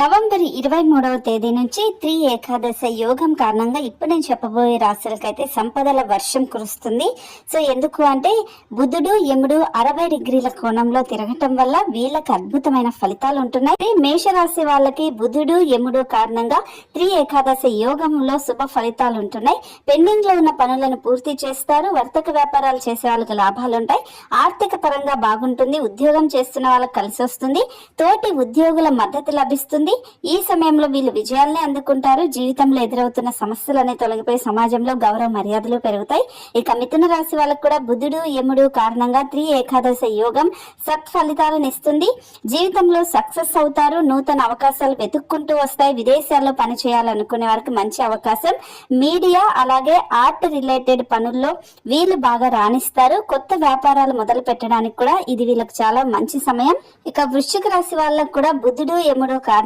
November ఇరవై మూడవ తేదీ నుంచి త్రి ఏకాదశ యోగం కారణంగా ఇప్పుడు నేను చెప్పబోయే రాశులకైతే సంపదల వర్షం కురుస్తుంది. సో ఎందుకు అంటే బుధుడు యముడు అరవై డిగ్రీల కోణంలో తిరగటం వల్ల వీళ్ళకి అద్భుతమైన ఫలితాలు ఉంటున్నాయి. మేష మేషరాశి వాళ్ళకి బుధుడు యముడు కారణంగా త్రి ఏకాదశ యోగంలో శుభ ఫలితాలు ఉంటున్నాయి. పెండింగ్లో ఉన్న పనులను పూర్తి చేస్తారు. వర్తక వ్యాపారాలు చేసే వాళ్ళకి లాభాలు ఉంటాయి. ఆర్థిక పరంగా బాగుంటుంది. ఉద్యోగం చేస్తున్న వాళ్ళకి కలిసి వస్తుంది. తోటి ఉద్యోగుల మద్దతు లభిస్తుంది. ఈ సమయంలో వీళ్ళు విజయాల్ని అందుకుంటారు. జీవితంలో ఎదురవుతున్న సమస్యలనే తొలగిపోయి సమాజంలో గౌరవ మర్యాదలు పెరుగుతాయి. ఇక మిథున రాశి వాళ్ళకు కూడా బుధుడు యముడు కారణంగా త్రి ఏకాదశ యోగం సత్ఫలితాలను ఇస్తుంది. జీవితంలో సక్సెస్ అవుతారు. నూతన అవకాశాలు వెతుక్కుంటూ వస్తాయి. విదేశాల్లో పనిచేయాలనుకునే వారికి మంచి అవకాశం. మీడియా అలాగే ఆర్ట్ రిలేటెడ్ పనుల్లో వీళ్ళు బాగా రాణిస్తారు. కొత్త వ్యాపారాలు మొదలు పెట్టడానికి కూడా ఇది వీళ్ళకి చాలా మంచి సమయం. ఇక వృశ్చిక రాశి వాళ్ళకు కూడా బుధుడు యముడు కారణం